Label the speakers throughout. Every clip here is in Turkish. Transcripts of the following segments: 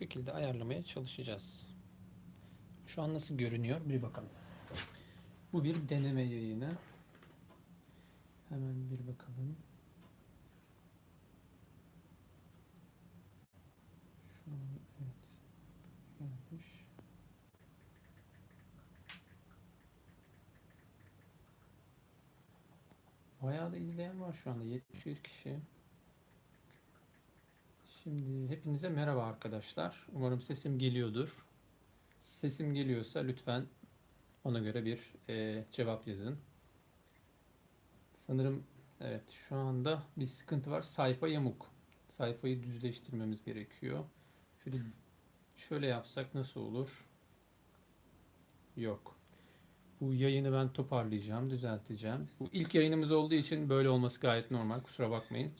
Speaker 1: şekilde ayarlamaya çalışacağız. Şu an nasıl görünüyor bir bakalım. Bu bir deneme yayını. Hemen bir bakalım. Şu an evet gelmiş. Bayağı da izleyen var şu anda 71 kişi. Şimdi hepinize merhaba arkadaşlar. Umarım sesim geliyordur. Sesim geliyorsa lütfen ona göre bir e, cevap yazın. Sanırım evet şu anda bir sıkıntı var. Sayfa yamuk. Sayfayı düzleştirmemiz gerekiyor. Şöyle şöyle yapsak nasıl olur? Yok. Bu yayını ben toparlayacağım, düzelteceğim. Bu ilk yayınımız olduğu için böyle olması gayet normal. Kusura bakmayın.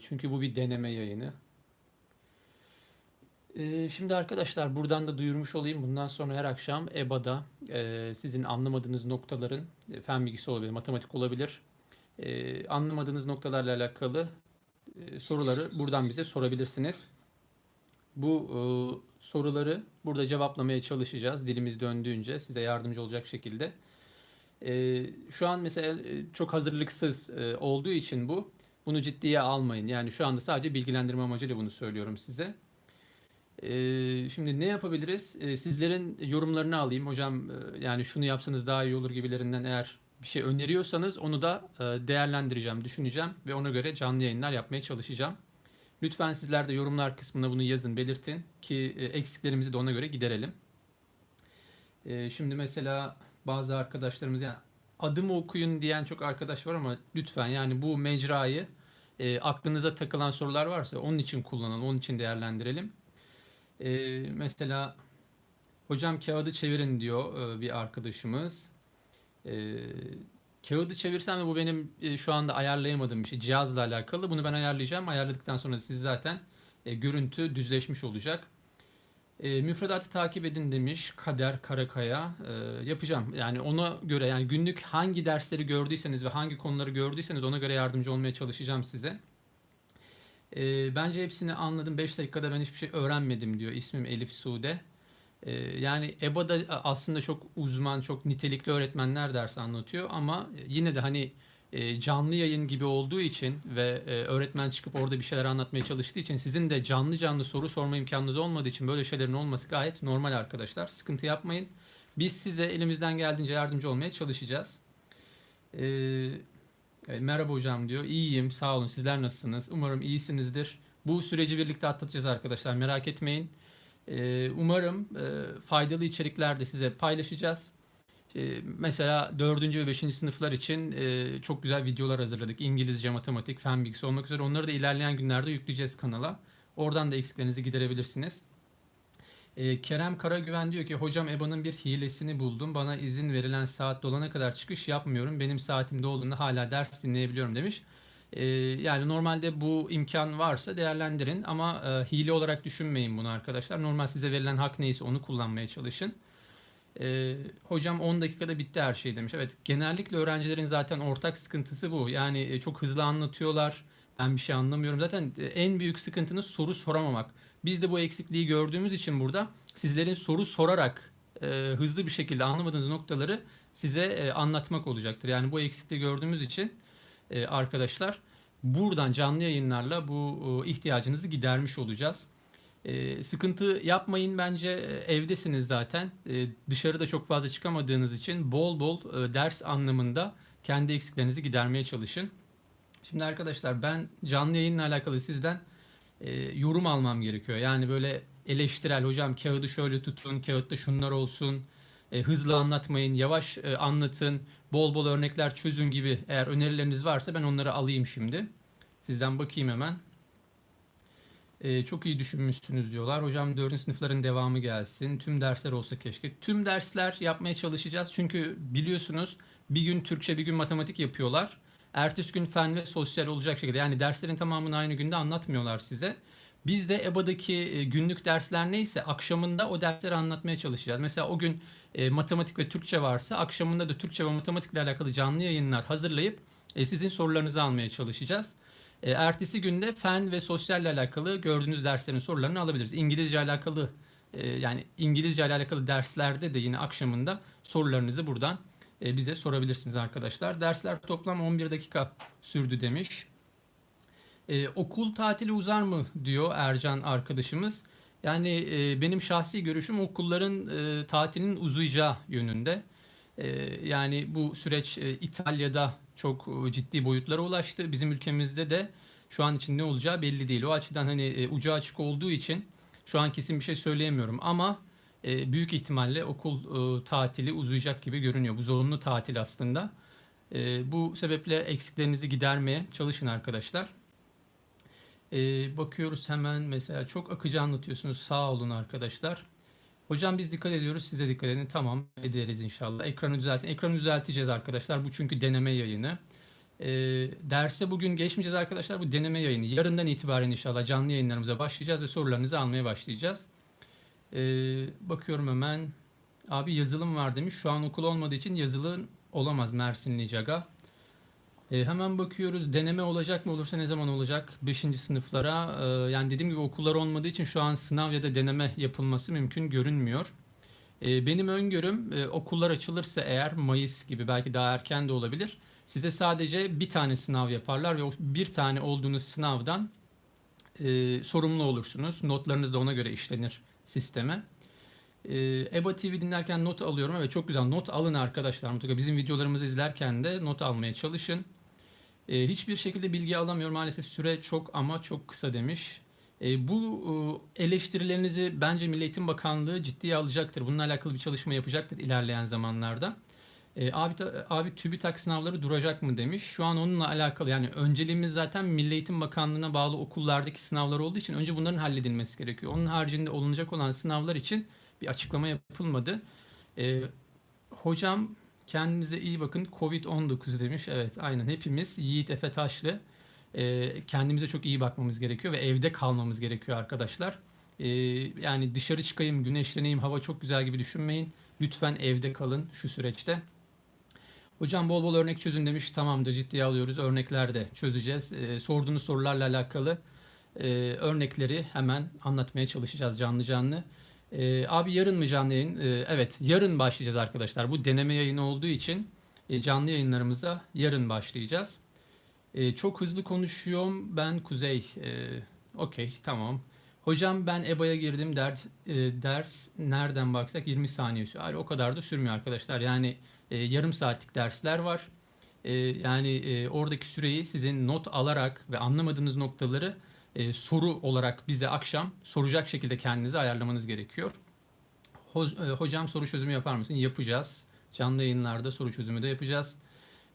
Speaker 1: Çünkü bu bir deneme yayını. Şimdi arkadaşlar buradan da duyurmuş olayım. Bundan sonra her akşam EBA'da sizin anlamadığınız noktaların e, fen bilgisi olabilir, matematik olabilir. Anlamadığınız noktalarla alakalı soruları buradan bize sorabilirsiniz. Bu e, soruları burada cevaplamaya çalışacağız dilimiz döndüğünce size yardımcı olacak şekilde. Şu an mesela e, çok hazırlıksız olduğu için bu bunu ciddiye almayın. Yani şu anda sadece bilgilendirme amacıyla bunu söylüyorum size. Ee, şimdi ne yapabiliriz? Ee, sizlerin yorumlarını alayım. Hocam e, yani şunu yapsanız daha iyi olur gibilerinden eğer bir şey öneriyorsanız onu da e, değerlendireceğim, düşüneceğim ve ona göre canlı yayınlar yapmaya çalışacağım. Lütfen sizler de yorumlar kısmına bunu yazın, belirtin ki e, eksiklerimizi de ona göre giderelim. Ee, şimdi mesela bazı arkadaşlarımız yani adımı okuyun diyen çok arkadaş var ama lütfen yani bu mecrayı e, aklınıza takılan sorular varsa onun için kullanalım, onun için değerlendirelim. E, mesela hocam kağıdı çevirin diyor e, bir arkadaşımız. E, kağıdı çevirsem de bu benim e, şu anda ayarlayamadığım bir şey. Cihazla alakalı. Bunu ben ayarlayacağım. Ayarladıktan sonra siz zaten e, görüntü düzleşmiş olacak. E, müfredatı takip edin demiş Kader Karakaya. E, yapacağım. Yani ona göre yani günlük hangi dersleri gördüyseniz ve hangi konuları gördüyseniz ona göre yardımcı olmaya çalışacağım size. E, bence hepsini anladım. 5 dakikada ben hiçbir şey öğrenmedim diyor. İsmim Elif Sude. E, yani EBA'da aslında çok uzman, çok nitelikli öğretmenler ders anlatıyor ama yine de hani e, canlı yayın gibi olduğu için ve e, öğretmen çıkıp orada bir şeyler anlatmaya çalıştığı için sizin de canlı canlı soru sorma imkanınız olmadığı için böyle şeylerin olması gayet normal arkadaşlar. Sıkıntı yapmayın. Biz size elimizden geldiğince yardımcı olmaya çalışacağız. E, e, merhaba hocam diyor. İyiyim sağ olun sizler nasılsınız? Umarım iyisinizdir. Bu süreci birlikte atlatacağız arkadaşlar merak etmeyin. E, umarım e, faydalı içerikler de size paylaşacağız. Ee, Mesela 4. ve 5. sınıflar için e, çok güzel videolar hazırladık. İngilizce, matematik, fen bilgisi olmak üzere. Onları da ilerleyen günlerde yükleyeceğiz kanala. Oradan da eksiklerinizi giderebilirsiniz. Ee, Kerem Karagüven diyor ki hocam EBA'nın bir hilesini buldum. Bana izin verilen saat dolana kadar çıkış yapmıyorum. Benim saatim dolduğunda hala ders dinleyebiliyorum demiş. Ee, Yani normalde bu imkan varsa değerlendirin ama e, hile olarak düşünmeyin bunu arkadaşlar. Normal size verilen hak neyse onu kullanmaya çalışın. Ee, hocam 10 dakikada bitti her şey demiş. Evet genellikle öğrencilerin zaten ortak sıkıntısı bu. Yani e, çok hızlı anlatıyorlar. Ben bir şey anlamıyorum. Zaten e, en büyük sıkıntınız soru soramamak. Biz de bu eksikliği gördüğümüz için burada sizlerin soru sorarak e, hızlı bir şekilde anlamadığınız noktaları size e, anlatmak olacaktır. Yani bu eksikliği gördüğümüz için e, arkadaşlar buradan canlı yayınlarla bu e, ihtiyacınızı gidermiş olacağız. Ee, sıkıntı yapmayın bence Ee, evdesiniz zaten Ee, dışarıda çok fazla çıkamadığınız için bol bol e, ders anlamında kendi eksiklerinizi gidermeye çalışın. Şimdi arkadaşlar ben canlı yayınla alakalı sizden e, yorum almam gerekiyor. Yani böyle eleştirel hocam kağıdı şöyle tutun kağıtta şunlar olsun e, hızlı anlatmayın yavaş e, anlatın bol bol örnekler çözün gibi eğer önerileriniz varsa ben onları alayım şimdi. Sizden bakayım hemen. Ee, çok iyi düşünmüşsünüz diyorlar. Hocam 4. sınıfların devamı gelsin. Tüm dersler olsa keşke. Tüm dersler yapmaya çalışacağız. Çünkü biliyorsunuz bir gün Türkçe bir gün matematik yapıyorlar. Ertesi gün fen ve sosyal olacak şekilde. Yani derslerin tamamını aynı günde anlatmıyorlar size. Biz de EBA'daki e, günlük dersler neyse akşamında o dersleri anlatmaya çalışacağız. Mesela o gün e, matematik ve Türkçe varsa akşamında da Türkçe ve matematikle alakalı canlı yayınlar hazırlayıp e, sizin sorularınızı almaya çalışacağız. E, ertesi günde fen ve sosyalle alakalı gördüğünüz derslerin sorularını alabiliriz. İngilizce alakalı e, yani İngilizce ile alakalı derslerde de yine akşamında sorularınızı buradan e, bize sorabilirsiniz arkadaşlar. Dersler toplam 11 dakika sürdü demiş. E, okul tatili uzar mı diyor Ercan arkadaşımız. Yani e, benim şahsi görüşüm okulların e, tatilinin uzayacağı yönünde. E, yani bu süreç e, İtalya'da çok e, ciddi boyutlara ulaştı. Bizim ülkemizde de şu an için ne olacağı belli değil. O açıdan hani e, ucu açık olduğu için şu an kesin bir şey söyleyemiyorum ama büyük ihtimalle okul tatili uzayacak gibi görünüyor. Bu zorunlu tatil aslında. Bu sebeple eksiklerinizi gidermeye çalışın arkadaşlar. Bakıyoruz hemen mesela çok akıcı anlatıyorsunuz. Sağ olun arkadaşlar. Hocam biz dikkat ediyoruz size dikkat edin. Tamam ederiz inşallah. Ekranı düzeltin. Ekranı düzelteceğiz arkadaşlar. Bu çünkü deneme yayını. E, derse bugün geçmeyeceğiz arkadaşlar. Bu deneme yayını. Yarından itibaren inşallah canlı yayınlarımıza başlayacağız ve sorularınızı almaya başlayacağız. E, bakıyorum hemen. Abi yazılım var demiş. Şu an okul olmadığı için yazılı olamaz Mersinli Caga. E, hemen bakıyoruz deneme olacak mı olursa ne zaman olacak 5. sınıflara. E, yani dediğim gibi okullar olmadığı için şu an sınav ya da deneme yapılması mümkün görünmüyor. E, benim öngörüm e, okullar açılırsa eğer Mayıs gibi belki daha erken de olabilir. Size sadece bir tane sınav yaparlar ve o bir tane olduğunuz sınavdan e, sorumlu olursunuz. Notlarınız da ona göre işlenir sisteme. E, EBA TV dinlerken not alıyorum. Evet çok güzel not alın arkadaşlar. Mutlaka bizim videolarımızı izlerken de not almaya çalışın. E, hiçbir şekilde bilgi alamıyorum. Maalesef süre çok ama çok kısa demiş. E, bu e, eleştirilerinizi bence Milli Eğitim Bakanlığı ciddiye alacaktır. Bununla alakalı bir çalışma yapacaktır ilerleyen zamanlarda. E, abi, abi TÜBİTAK sınavları duracak mı demiş. Şu an onunla alakalı yani önceliğimiz zaten Milli Eğitim Bakanlığı'na bağlı okullardaki sınavlar olduğu için önce bunların halledilmesi gerekiyor. Onun haricinde olunacak olan sınavlar için bir açıklama yapılmadı. E, hocam kendinize iyi bakın Covid-19 demiş. Evet aynen hepimiz Yiğit Efe Taşlı e, kendimize çok iyi bakmamız gerekiyor ve evde kalmamız gerekiyor arkadaşlar. E, yani dışarı çıkayım, güneşleneyim, hava çok güzel gibi düşünmeyin. Lütfen evde kalın şu süreçte. Hocam bol bol örnek çözün demiş. Tamamdır ciddiye alıyoruz. Örnekler de çözeceğiz. E, sorduğunuz sorularla alakalı e, örnekleri hemen anlatmaya çalışacağız canlı canlı. E, abi yarın mı canlı yayın? E, evet yarın başlayacağız arkadaşlar. Bu deneme yayını olduğu için e, canlı yayınlarımıza yarın başlayacağız. E, çok hızlı konuşuyorum. Ben Kuzey. E, Okey tamam. Hocam ben EBA'ya girdim. Der, e, ders nereden baksak 20 saniye sürüyor. O kadar da sürmüyor arkadaşlar. Yani e, yarım saatlik dersler var. E, yani e, oradaki süreyi sizin not alarak ve anlamadığınız noktaları e, soru olarak bize akşam soracak şekilde kendinize ayarlamanız gerekiyor. Ho, e, hocam soru çözümü yapar mısın? Yapacağız. Canlı yayınlarda soru çözümü de yapacağız.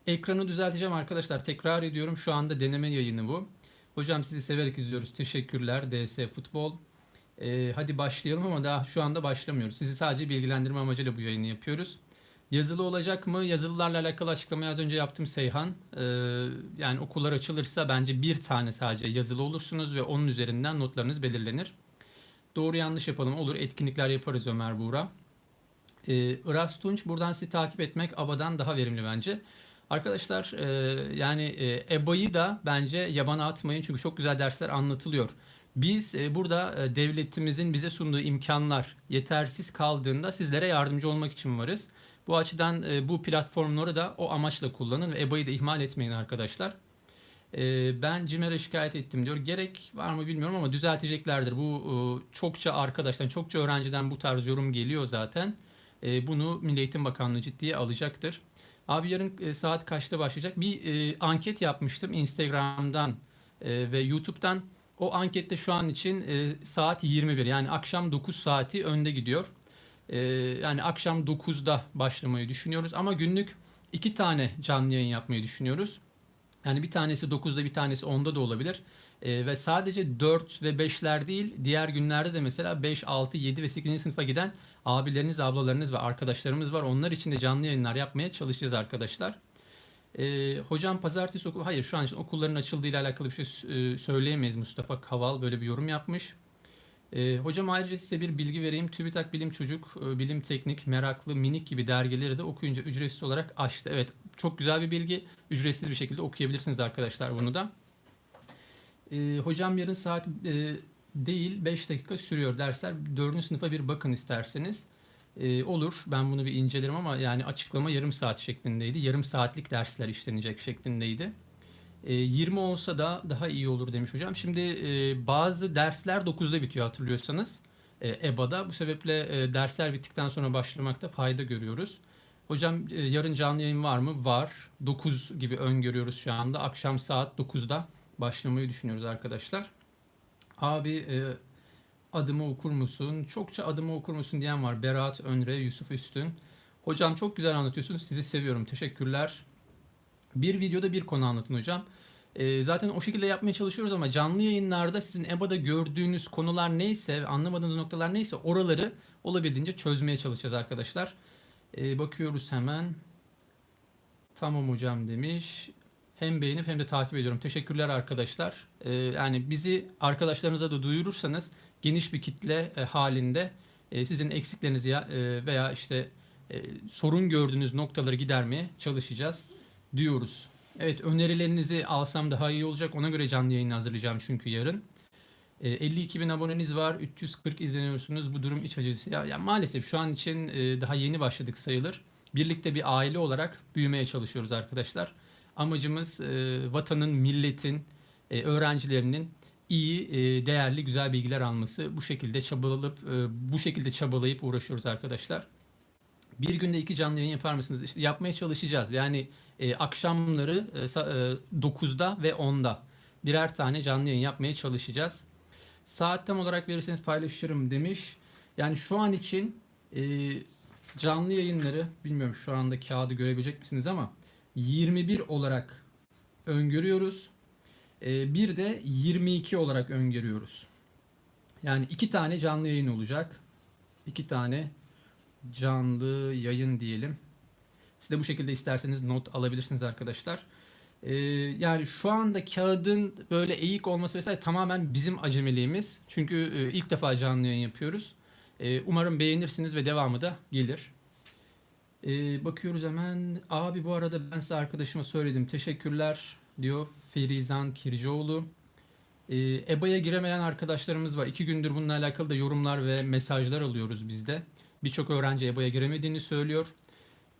Speaker 1: Ekranı düzelteceğim arkadaşlar. Tekrar ediyorum. Şu anda deneme yayını bu. Hocam sizi severek izliyoruz. Teşekkürler DS Futbol. Ee, hadi başlayalım ama daha şu anda başlamıyoruz. Sizi sadece bilgilendirme amacıyla bu yayını yapıyoruz. Yazılı olacak mı? Yazılılarla alakalı açıklamayı az önce yaptım Seyhan. Ee, yani okullar açılırsa bence bir tane sadece yazılı olursunuz ve onun üzerinden notlarınız belirlenir. Doğru yanlış yapalım olur. Etkinlikler yaparız Ömer Buğra. Ee, Iras Tunç buradan sizi takip etmek ABA'dan daha verimli bence. Arkadaşlar e, yani e, EBA'yı da bence yabana atmayın çünkü çok güzel dersler anlatılıyor. Biz e, burada e, devletimizin bize sunduğu imkanlar yetersiz kaldığında sizlere yardımcı olmak için varız. Bu açıdan e, bu platformları da o amaçla kullanın ve EBA'yı da ihmal etmeyin arkadaşlar. E, ben CİMER'e şikayet ettim diyor. Gerek var mı bilmiyorum ama düzelteceklerdir. Bu e, çokça arkadaştan, çokça öğrenciden bu tarz yorum geliyor zaten. E, bunu Milli Eğitim Bakanlığı ciddiye alacaktır. Abi yarın e, saat kaçta başlayacak? Bir e, anket yapmıştım Instagram'dan e, ve YouTube'dan. O ankette şu an için e, saat 21 yani akşam 9 saati önde gidiyor. E, yani akşam 9'da başlamayı düşünüyoruz ama günlük iki tane canlı yayın yapmayı düşünüyoruz. Yani bir tanesi 9'da bir tanesi 10'da da olabilir. E, ve sadece 4 ve 5'ler değil diğer günlerde de mesela 5, 6, 7 ve 8. sınıfa giden abileriniz, ablalarınız ve arkadaşlarımız var. Onlar için de canlı yayınlar yapmaya çalışacağız arkadaşlar. Ee, hocam pazartesi okul, hayır şu an için okulların açıldığı ile alakalı bir şey e, söyleyemeyiz. Mustafa Kaval böyle bir yorum yapmış. Ee, hocam ayrıca size bir bilgi vereyim. TÜBİTAK Bilim Çocuk, e, Bilim Teknik, Meraklı, Minik gibi dergileri de okuyunca ücretsiz olarak açtı. Evet çok güzel bir bilgi. Ücretsiz bir şekilde okuyabilirsiniz arkadaşlar bunu da. Ee, hocam yarın saat e, değil 5 dakika sürüyor dersler. 4. sınıfa bir bakın isterseniz. Ee, olur ben bunu bir incelerim ama yani açıklama yarım saat şeklindeydi. Yarım saatlik dersler işlenecek şeklindeydi. Ee, 20 olsa da daha iyi olur demiş hocam. Şimdi e, bazı dersler 9'da bitiyor hatırlıyorsanız. E, EBA'da. Bu sebeple e, dersler bittikten sonra başlamakta fayda görüyoruz. Hocam e, yarın canlı yayın var mı? Var. 9 gibi öngörüyoruz şu anda. Akşam saat 9'da başlamayı düşünüyoruz arkadaşlar. Abi e, adımı okur musun? Çokça adımı okur musun diyen var. Berat Önre, Yusuf Üstün. Hocam çok güzel anlatıyorsunuz. Sizi seviyorum. Teşekkürler. Bir videoda bir konu anlatın hocam. E, zaten o şekilde yapmaya çalışıyoruz ama canlı yayınlarda sizin EBA'da gördüğünüz konular neyse, anlamadığınız noktalar neyse oraları olabildiğince çözmeye çalışacağız arkadaşlar. E, bakıyoruz hemen. Tamam hocam demiş. Hem beğenip hem de takip ediyorum. Teşekkürler arkadaşlar. Ee, yani bizi arkadaşlarınıza da duyurursanız geniş bir kitle e, halinde e, sizin eksiklerinizi ya- e, veya işte sorun gördüğünüz noktaları gidermeye çalışacağız diyoruz. Evet önerilerinizi alsam daha iyi olacak. Ona göre canlı yayın hazırlayacağım çünkü yarın. E, 52 bin aboneniz var. 340 izleniyorsunuz. Bu durum iç acısı. Ya, ya maalesef şu an için e, daha yeni başladık sayılır. Birlikte bir aile olarak büyümeye çalışıyoruz arkadaşlar. Amacımız e, vatanın, milletin, e, öğrencilerinin iyi, e, değerli, güzel bilgiler alması. Bu şekilde çabalayıp, e, bu şekilde çabalayıp uğraşıyoruz arkadaşlar. Bir günde iki canlı yayın yapar mısınız? İşte yapmaya çalışacağız. Yani e, akşamları e, sa- e, 9'da ve 10'da birer tane canlı yayın yapmaya çalışacağız. Saat tam olarak verirseniz paylaşırım demiş. Yani şu an için e, canlı yayınları bilmiyorum şu anda kağıdı görebilecek misiniz ama 21 olarak öngörüyoruz. E, bir de 22 olarak öngörüyoruz. Yani iki tane canlı yayın olacak. İki tane canlı yayın diyelim. Siz de bu şekilde isterseniz not alabilirsiniz arkadaşlar. Ee, yani şu anda kağıdın böyle eğik olması vesaire tamamen bizim acemiliğimiz. Çünkü e, ilk defa canlı yayın yapıyoruz. Ee, umarım beğenirsiniz ve devamı da gelir. Ee, bakıyoruz hemen. Abi bu arada ben size arkadaşıma söyledim. Teşekkürler diyor Ferizan Kircioğlu. Ee, EBA'ya giremeyen arkadaşlarımız var. İki gündür bununla alakalı da yorumlar ve mesajlar alıyoruz biz de. Birçok öğrenci EBA'ya giremediğini söylüyor.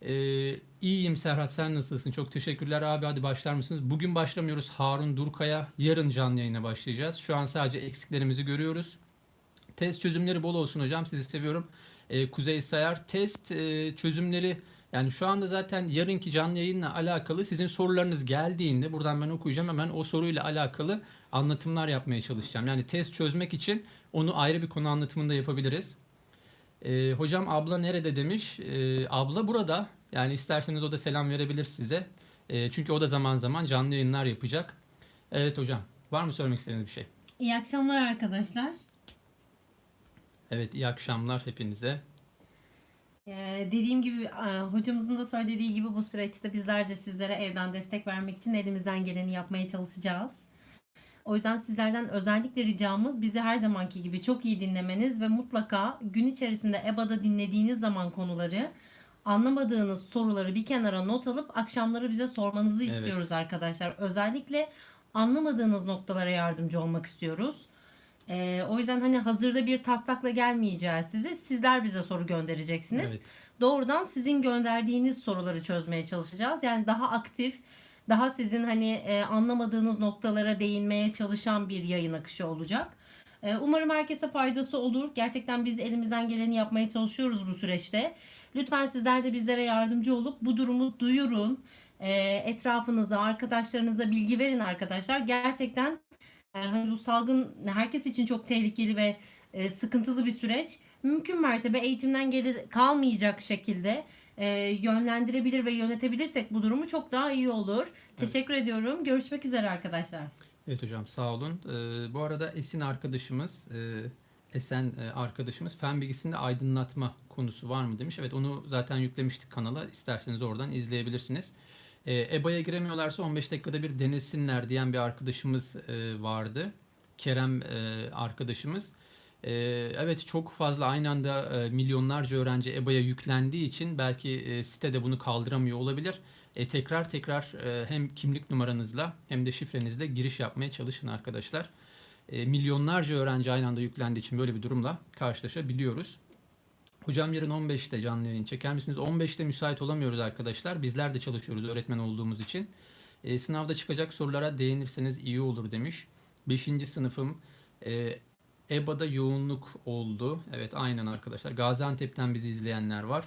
Speaker 1: Ee, iyiyim Serhat sen nasılsın? Çok teşekkürler abi hadi başlar mısınız? Bugün başlamıyoruz Harun Durkaya. Yarın canlı yayına başlayacağız. Şu an sadece eksiklerimizi görüyoruz. Test çözümleri bol olsun hocam. Sizi seviyorum. Ee, Kuzey Sayar. Test e, çözümleri yani şu anda zaten yarınki canlı yayınla alakalı sizin sorularınız geldiğinde buradan ben okuyacağım hemen o soruyla alakalı anlatımlar yapmaya çalışacağım. Yani test çözmek için onu ayrı bir konu anlatımında yapabiliriz. Ee, hocam abla nerede demiş. Ee, abla burada. Yani isterseniz o da selam verebilir size. Ee, çünkü o da zaman zaman canlı yayınlar yapacak. Evet hocam. Var mı söylemek istediğiniz bir şey?
Speaker 2: İyi akşamlar arkadaşlar.
Speaker 1: Evet iyi akşamlar hepinize.
Speaker 2: Ee, dediğim gibi e, hocamızın da söylediği gibi bu süreçte bizler de sizlere evden destek vermek için elimizden geleni yapmaya çalışacağız. O yüzden sizlerden özellikle ricamız bizi her zamanki gibi çok iyi dinlemeniz ve mutlaka gün içerisinde EBA'da dinlediğiniz zaman konuları anlamadığınız soruları bir kenara not alıp akşamları bize sormanızı
Speaker 1: Evet.
Speaker 2: istiyoruz arkadaşlar. Özellikle anlamadığınız noktalara yardımcı olmak istiyoruz. Ee, o yüzden hani hazırda bir taslakla gelmeyeceğiz size. Sizler bize soru göndereceksiniz.
Speaker 1: Evet.
Speaker 2: Doğrudan sizin gönderdiğiniz soruları çözmeye çalışacağız. Yani daha aktif, daha sizin hani e, anlamadığınız noktalara değinmeye çalışan bir yayın akışı olacak. E, umarım herkese faydası olur. Gerçekten biz elimizden geleni yapmaya çalışıyoruz bu süreçte. Lütfen sizler de bizlere yardımcı olup bu durumu duyurun. E, etrafınıza, arkadaşlarınıza bilgi verin arkadaşlar. Gerçekten e, hani bu salgın herkes için çok tehlikeli ve e, sıkıntılı bir süreç. Mümkün mertebe eğitimden geri kalmayacak şekilde e, yönlendirebilir ve yönetebilirsek bu durumu çok daha iyi olur. Teşekkür ediyorum. Görüşmek üzere arkadaşlar.
Speaker 1: Evet hocam sağ olun. Ee, bu arada Esin arkadaşımız, e, Esen e, arkadaşımız fen bilgisinde aydınlatma konusu var mı demiş. Evet onu zaten yüklemiştik kanala. İsterseniz oradan izleyebilirsiniz. E, EBA'ya giremiyorlarsa 15 dakikada bir denesinler diyen bir arkadaşımız e, vardı. Kerem e, arkadaşımız. E, evet çok fazla aynı anda e, milyonlarca öğrenci EBA'ya yüklendiği için belki e, sitede bunu kaldıramıyor olabilir. e, tekrar tekrar e, hem kimlik numaranızla hem de şifrenizle giriş yapmaya çalışın arkadaşlar. E, milyonlarca öğrenci aynı anda yüklendiği için böyle bir durumla karşılaşabiliyoruz. Hocam yarın 15'te canlı yayın çeker misiniz? 15'te müsait olamıyoruz arkadaşlar. Bizler de çalışıyoruz öğretmen olduğumuz için. E, sınavda çıkacak sorulara değinirseniz iyi olur demiş. 5. sınıfım e, EBA'da yoğunluk oldu. Evet aynen arkadaşlar. Gaziantep'ten bizi izleyenler var.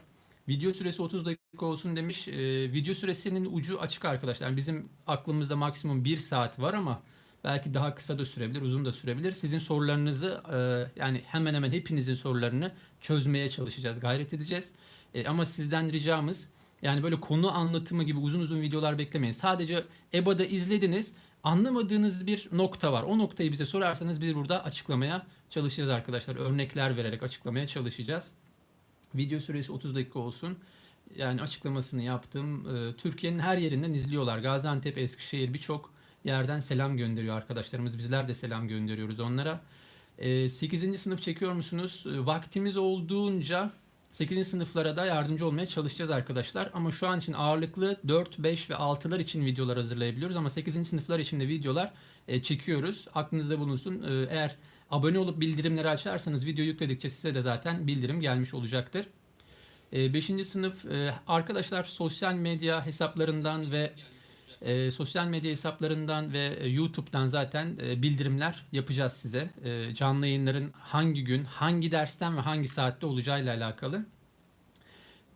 Speaker 1: Video süresi 30 dakika olsun demiş. E, video süresinin ucu açık arkadaşlar. Bizim aklımızda maksimum 1 saat var ama belki daha kısa da sürebilir, uzun da sürebilir. Sizin sorularınızı e, yani hemen hemen hepinizin sorularını çözmeye çalışacağız, gayret edeceğiz. E, ama sizden ricamız yani böyle konu anlatımı gibi uzun uzun videolar beklemeyin. Sadece EBA'da izlediniz. Anlamadığınız bir nokta var. O noktayı bize sorarsanız biz burada açıklamaya çalışacağız arkadaşlar. Örnekler vererek açıklamaya çalışacağız. Video süresi 30 dakika olsun. Yani açıklamasını yaptım. Ee, Türkiye'nin her yerinden izliyorlar. Gaziantep, Eskişehir birçok yerden selam gönderiyor arkadaşlarımız. Bizler de selam gönderiyoruz onlara. Ee, 8. sınıf çekiyor musunuz? Ee, Vaktimiz olduğunca 8. sınıflara da yardımcı olmaya çalışacağız arkadaşlar. Ama şu an için ağırlıklı 4, 5 ve 6'lar için videolar hazırlayabiliyoruz. Ama 8. sınıflar için de videolar e, çekiyoruz. Aklınızda bulunsun. Ee, eğer abone olup bildirimleri açarsanız video yükledikçe size de zaten bildirim gelmiş olacaktır. 5. sınıf e, arkadaşlar sosyal medya hesaplarından ve e, sosyal medya hesaplarından ve e, YouTube'dan zaten e, bildirimler yapacağız size. E, canlı yayınların hangi gün, hangi dersten ve hangi saatte olacağıyla alakalı.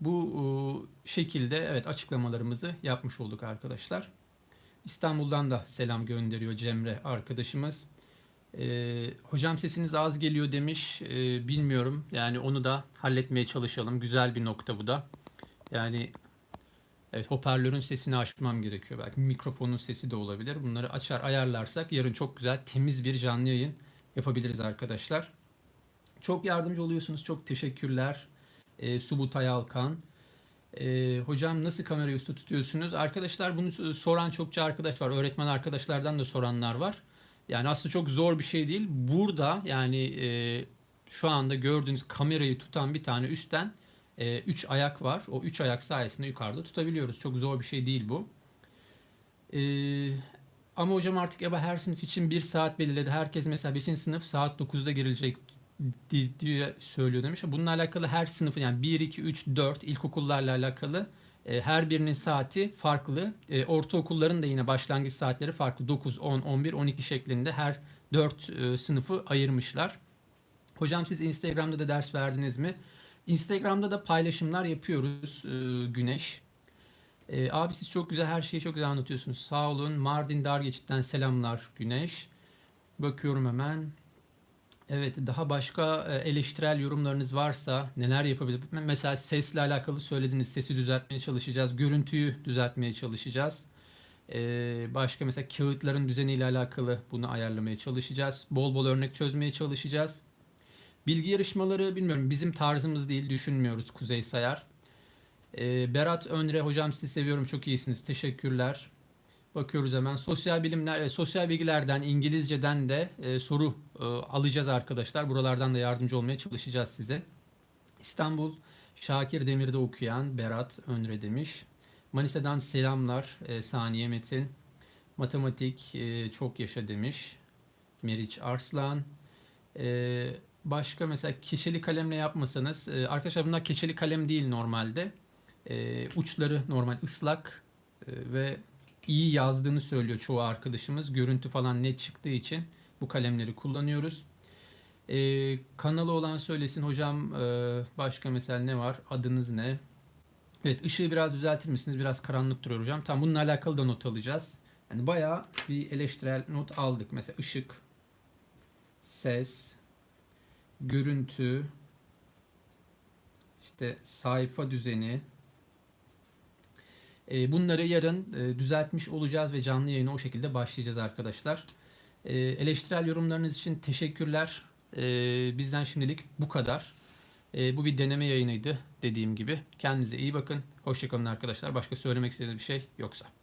Speaker 1: Bu e, şekilde evet açıklamalarımızı yapmış olduk arkadaşlar. İstanbul'dan da selam gönderiyor Cemre arkadaşımız. Ee, hocam sesiniz az geliyor demiş. Ee, bilmiyorum. Yani onu da halletmeye çalışalım. Güzel bir nokta bu da. Yani evet hoparlörün sesini açmam gerekiyor. Belki mikrofonun sesi de olabilir. Bunları açar ayarlarsak yarın çok güzel temiz bir canlı yayın yapabiliriz arkadaşlar. Çok yardımcı oluyorsunuz. Çok teşekkürler. Ee, Subutay Alkan. Ee, hocam nasıl kamerayı üstü tutuyorsunuz? Arkadaşlar bunu soran çokça arkadaş var. Öğretmen arkadaşlardan da soranlar var. Yani aslında çok zor bir şey değil. Burada yani e, şu anda gördüğünüz kamerayı tutan bir tane üstten 3 ayak var. O 3 ayak sayesinde yukarıda tutabiliyoruz. Çok zor bir şey değil bu. E, ama hocam artık EBA her sınıf için bir saat belirledi. Herkes mesela 5. sınıf saat 9'da girilecek di- diye söylüyor demiş. Bununla alakalı her sınıfın yani 1, 2, 3, 4 ilkokullarla alakalı e, her birinin saati farklı. E, ortaokulların da yine başlangıç saatleri farklı. 9, 10, 11, 12 şeklinde her 4 e, sınıfı ayırmışlar. Hocam siz Instagram'da da ders verdiniz mi? Instagram'da da paylaşımlar yapıyoruz e, Güneş. E, abi siz çok güzel her şeyi çok güzel anlatıyorsunuz. Sağ olun. Mardin Dargeçit'ten selamlar Güneş. Bakıyorum hemen. Evet, daha başka e, eleştirel yorumlarınız varsa neler yapabilir? Mesela sesle alakalı söylediniz. Sesi düzeltmeye çalışacağız. Görüntüyü düzeltmeye çalışacağız. Ee, başka mesela kağıtların düzeniyle alakalı bunu ayarlamaya çalışacağız. Bol bol örnek çözmeye çalışacağız. Bilgi yarışmaları bilmiyorum bizim tarzımız değil düşünmüyoruz Kuzey Sayar. Ee, Berat Önre hocam sizi seviyorum çok iyisiniz. Teşekkürler. Bakıyoruz hemen. Sosyal bilimler, e, sosyal bilgilerden, İngilizceden de e, soru e, alacağız arkadaşlar. Buralardan da yardımcı olmaya çalışacağız size. İstanbul Şakir Demir'de okuyan Berat Önre demiş. Manisa'dan selamlar e, Saniye Metin. Matematik e, çok yaşa demiş. Meriç Arslan. E, başka mesela keçeli kalemle yapmasanız. E, arkadaşlar bunlar keçeli kalem değil normalde. E, uçları normal ıslak e, ve iyi yazdığını söylüyor çoğu arkadaşımız. Görüntü falan net çıktığı için bu kalemleri kullanıyoruz. Ee, kanalı olan söylesin hocam e, başka mesela ne var? Adınız ne? Evet ışığı biraz düzeltir misiniz? Biraz karanlık duruyor hocam. Tamam bununla alakalı da not alacağız. Yani bayağı bir eleştirel not aldık. Mesela ışık, ses, görüntü, işte sayfa düzeni, e, Bunları yarın e, düzeltmiş olacağız ve canlı yayına o şekilde başlayacağız arkadaşlar. E, Eleştirel yorumlarınız için teşekkürler. E, Bizden şimdilik bu kadar. Bu bir deneme yayınıydı dediğim gibi. Kendinize iyi bakın. Hoşçakalın arkadaşlar. Başka söylemek istediğiniz bir şey yoksa.